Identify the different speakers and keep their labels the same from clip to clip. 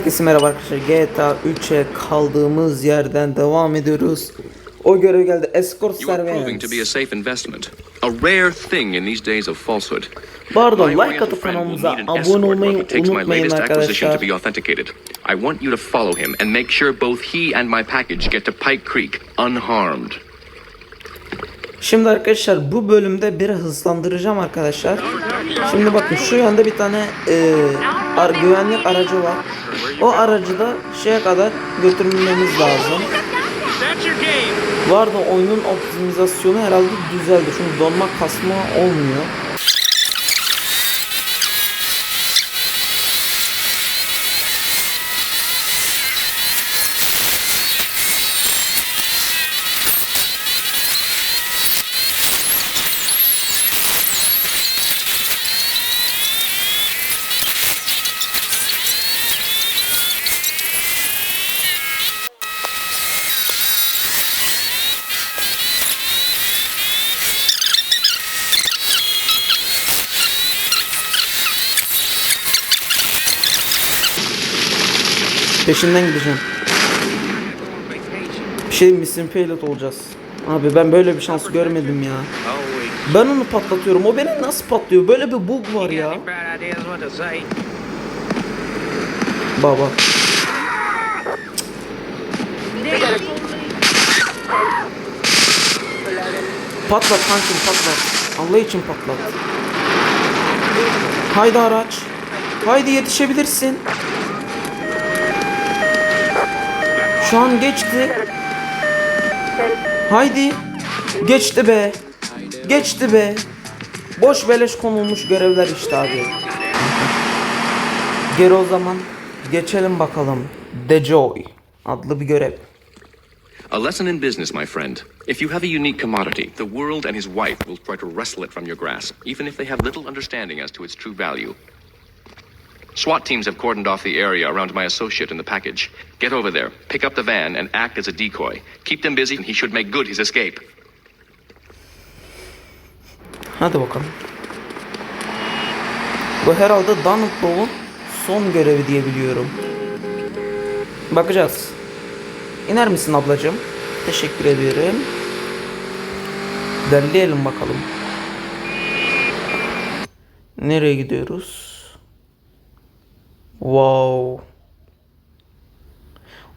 Speaker 1: Herkese merhaba arkadaşlar GTA 3'e kaldığımız yerden devam ediyoruz. O görev geldi Escort
Speaker 2: falsehood.
Speaker 1: Pardon like atıp kanalımıza abone olmayı unutmayın arkadaşlar.
Speaker 2: I want you to follow him and make sure both he and my package get to Pike Creek unharmed.
Speaker 1: Şimdi arkadaşlar bu bölümde bir hızlandıracağım arkadaşlar. Şimdi bakın şu yanda bir tane e, ar- güvenlik aracı var. O aracı da şeye kadar götürmemiz lazım. Bu arada oyunun optimizasyonu herhalde düzeldi. Çünkü donma kasma olmuyor. Peşinden gideceğim. Bir şey misin pilot olacağız. Abi ben böyle bir şans görmedim ya. Ben onu patlatıyorum. O beni nasıl patlıyor? Böyle bir bug var ya. Baba. Patlat kankim patlat. Allah için patlat. Haydi araç. Haydi yetişebilirsin. Şu an geçti. Haydi. Geçti be. Geçti be. Boş beleş konulmuş görevler işte abi. Geri o zaman geçelim bakalım. The Joy adlı bir görev.
Speaker 2: A lesson in business, my friend. If you have a unique commodity, the world and his wife will try to wrestle it from your grasp, even if they have little understanding as to its true value. SWAT teams have cordoned off the area around my associate in the package. Get over there, pick up the van, and act as a decoy. Keep them busy, and he should make good his escape.
Speaker 1: Hadi bakalım. Bu herhalde Donald Blow'un son görevi diye biliyorum. Bakacağız. İner misin ablacığım? Teşekkür ederim. Derleyelim bakalım. Nereye gidiyoruz? Wow.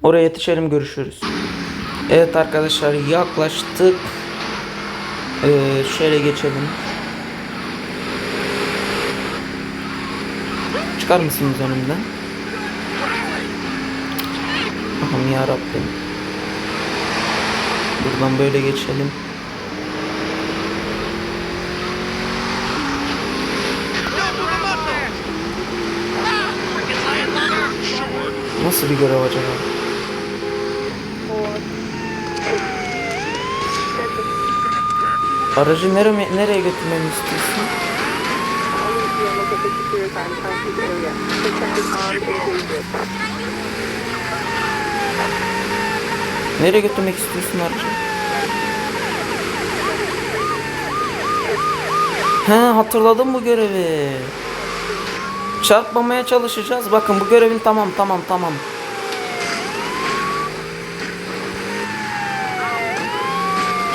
Speaker 1: Oraya yetişelim görüşürüz. Evet arkadaşlar yaklaştık. Ee, şöyle geçelim. Çıkar mısınız önümden? Allah'ım ya Rabbim. Buradan böyle geçelim. Nasıl bir görev acaba? Aracı nereye, nereye götürmemi istiyorsun? Nereye götürmek istiyorsun aracı? He hatırladım bu görevi. Çarpmamaya çalışacağız. Bakın bu görevin tamam tamam tamam.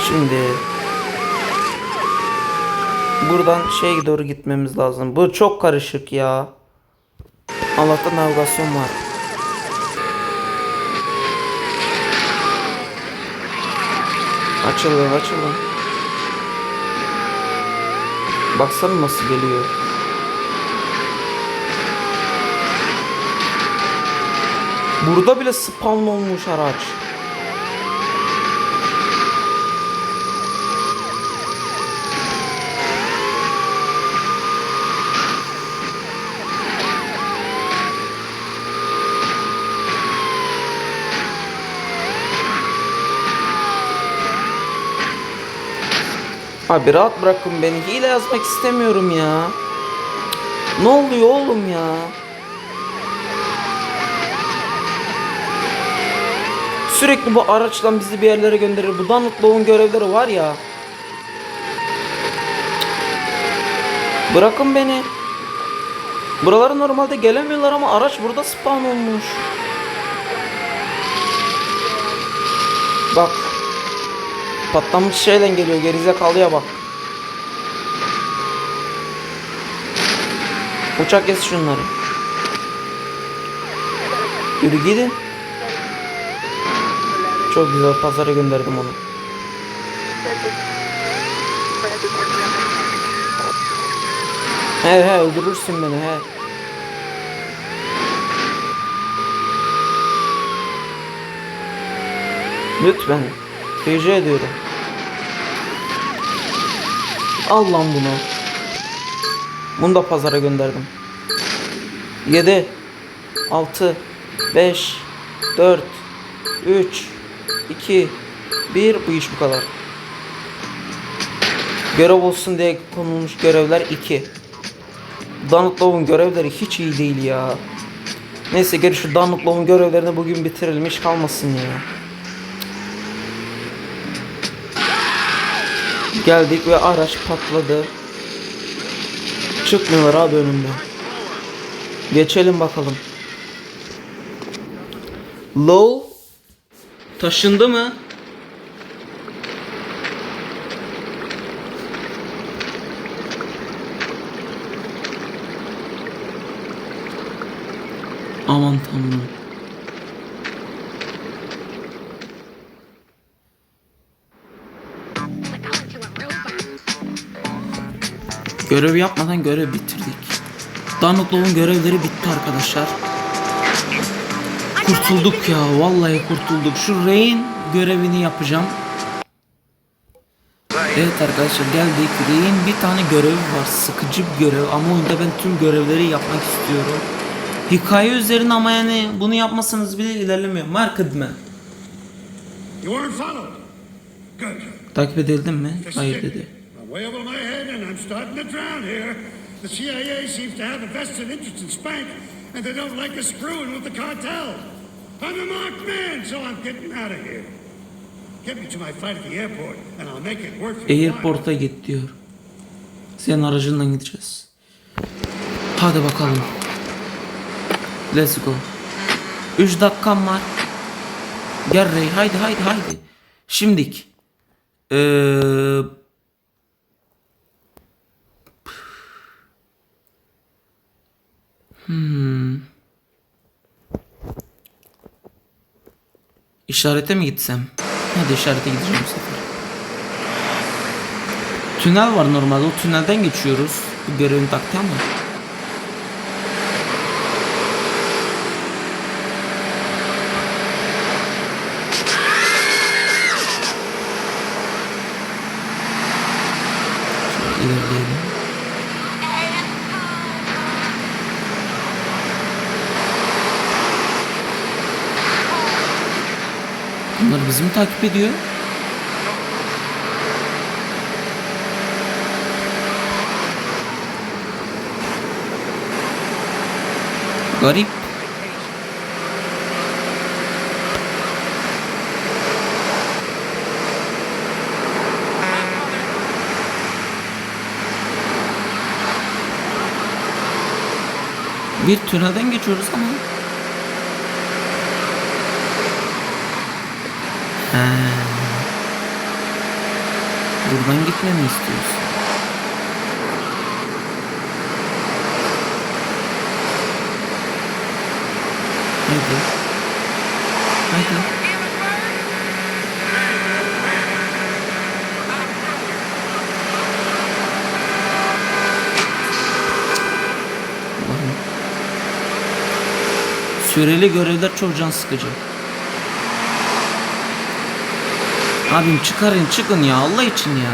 Speaker 1: Şimdi buradan şeye doğru gitmemiz lazım. Bu çok karışık ya. Allah'tan navigasyon var. Açılın açılın. Baksana nasıl geliyor. Burada bile spawn olmuş araç. Abi rahat bırakın beni. Hile yazmak istemiyorum ya. Ne oluyor oğlum ya? Sürekli bu araçtan bizi bir yerlere gönderir. Bu Donald Lowe'un görevleri var ya. Bırakın beni. Buralara normalde gelemiyorlar ama araç burada spawn olmuş. Bak. Patlamış şeyle geliyor gerizekalıya bak. Uçak yes şunları. Yürü gidin. Çok güzel pazara gönderdim onu. He he öldürürsün beni he. Lütfen. Rica ediyorum. Al lan bunu. Bunu da pazara gönderdim. 7 6 5 4 3 2 1 bu iş bu kadar. Görev olsun diye konulmuş görevler 2. Donald Love'un görevleri hiç iyi değil ya. Neyse geri şu Donald Love'un görevlerini bugün bitirelim hiç kalmasın ya. Geldik ve araç patladı. Çıkmıyorlar abi önümden. Geçelim bakalım. Low taşındı mı? Aman tanrım. Görev yapmadan görev bitirdik. Danutlov'un görevleri bitti arkadaşlar. Kurtulduk ya vallahi kurtulduk. Şu Rain görevini yapacağım. Evet arkadaşlar geldik. Rain bir tane görevi var. Sıkıcı bir görev ama oyunda ben tüm görevleri yapmak istiyorum. Hikaye üzerine ama yani bunu yapmasanız bile ilerlemiyor. Marketman. Takip edildin mi? Hayır dedi.
Speaker 3: The CIA seems to have a vested interest in Spank, and they don't like us screwing with the cartel. I'm a marked man, so I'm getting out of here. Get me to my flight at the airport, and I'll make it work for.
Speaker 1: Airport'a git diyor. Senin aracınla gideceğiz. Hadi bakalım. Let's go. 3 dakikam var. Gel Ray haydi haydi haydi. Şimdik. Ee, hmm. İşarete mi gitsem? Hadi işarete gideceğim bu sefer. Tünel var normalde. O tünelden geçiyoruz. Bu görevin taktiği ama. Şöyle ilerleyelim. Bunlar bizi mi takip ediyor? Garip. Bir tünelden geçiyoruz ama. Buradan gitmemi istiyorsun. Haydi. Allah'ım. Süreli görevler çok can sıkıcı. Abim çıkarın çıkın ya Allah için ya.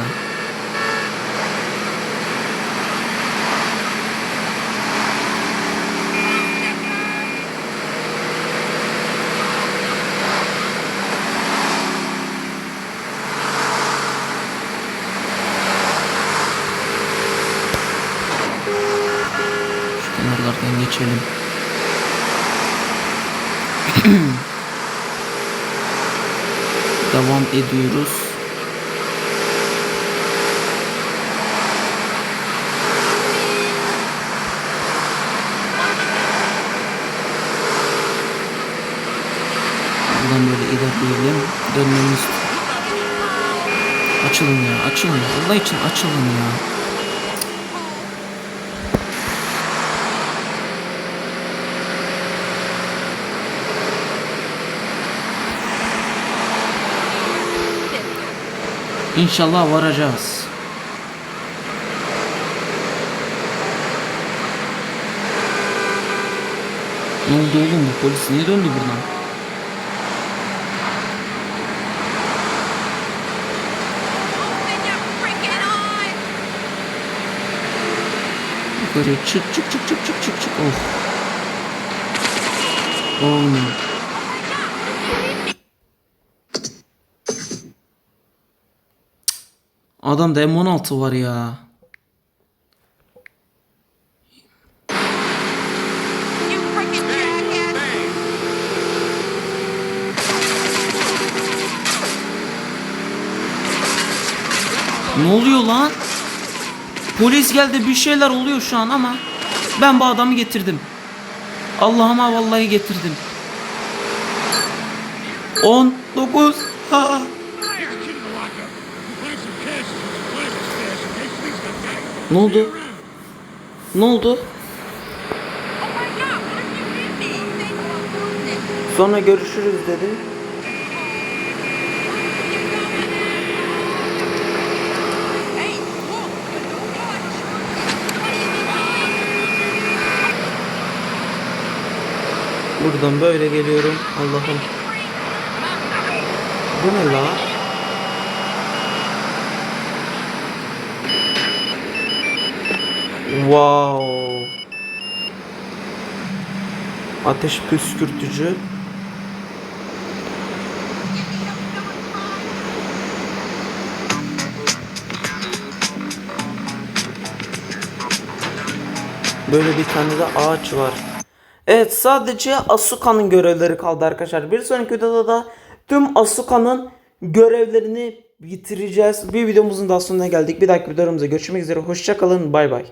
Speaker 1: Şu kenarlardan geçelim. devam ediyoruz. Buradan böyle ilerleyelim. Dönmemiz. Açılın ya açılın. Allah için açılın ya. İnşallah varacağız. Ne oldu oğlum bu polis niye döndü buradan?
Speaker 4: Open your freaking eyes!
Speaker 1: Yukarı çık çık çık çık çık çık çık. Oh. Oh. Adamda M16 var ya. Ne oluyor lan? Polis geldi bir şeyler oluyor şu an ama ben bu adamı getirdim. Allah'ıma vallahi getirdim. 10 9 ha. Ne oldu? Ne oldu? Sonra görüşürüz dedi. Buradan böyle geliyorum. Allah'ım. Bu ne la? Wow. Ateş püskürtücü. Böyle bir tane de ağaç var. Evet sadece Asuka'nın görevleri kaldı arkadaşlar. Bir sonraki videoda da tüm Asuka'nın görevlerini bitireceğiz. Bir videomuzun daha sonuna geldik. Bir dahaki videolarımızda görüşmek üzere. Hoşçakalın. Bay bay.